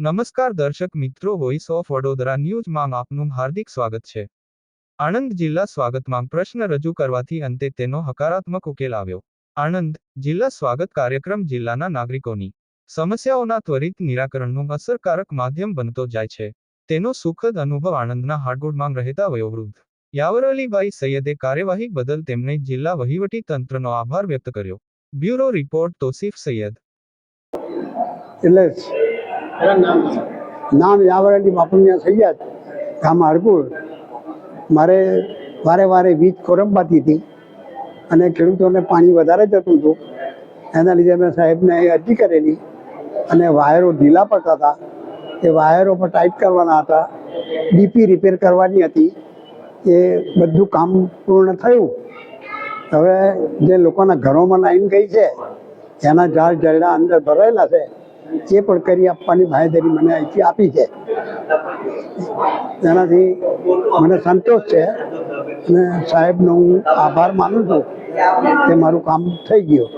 નમસ્કાર દર્શક મિત્રો વોઇસ ઓફ વડોદરા ન્યૂઝમાં આપનું હાર્દિક સ્વાગત છે. આણંદ જિલ્લા સ્વાગતમાં પ્રશ્ન રજૂ કરવાથી અંતે તેનો હકારાત્મક ઉકેલ આવ્યો. આણંદ જિલ્લા સ્વાગત કાર્યક્રમ જિલ્લાના નાગરિકોની સમસ્યાઓના ત્વરિત નિરાકરણનું અસરકારક માધ્યમ બનતો જાય છે. તેનો સુખદ અનુભવ આણંદના હાડગોડમાં રહેતા વયોવૃદ્ધ યાવરઅલીભાઈ સૈયદે કાર્યવાહી બદલ તેમણે જિલ્લા વહીવટી તંત્રનો આભાર વ્યક્ત કર્યો. Bureau report Tosif Sayed. એટલે નામ યાવરલી બાપુમિયા સૈયદ ગામ હરકુળ મારે વારે વારે વીજ કોરંબાતી હતી અને ખેડૂતોને પાણી વધારે જતું હતું. એના લીધે મેં સાહેબને અરજી કરેલી અને વાયરો ઢીલા પડતા હતા. એ વાયરો પર ટાઈટ કરવાના હતા. ડીપી રિપેર કરવાની હતી. એ બધું કામ પૂર્ણ થયું. હવે જે લોકોના ઘરોમાં લાઈન ગઈ છે, એના ઝાડ ઝરડા અંદર ભરાયેલા છે એ પણ કરી આપવાની બાહેધરી મને અહીંથી આપી છે. તેનાથી મને સંતોષ છે અને સાહેબનો હું આભાર માનું છું કે મારું કામ થઈ ગયું.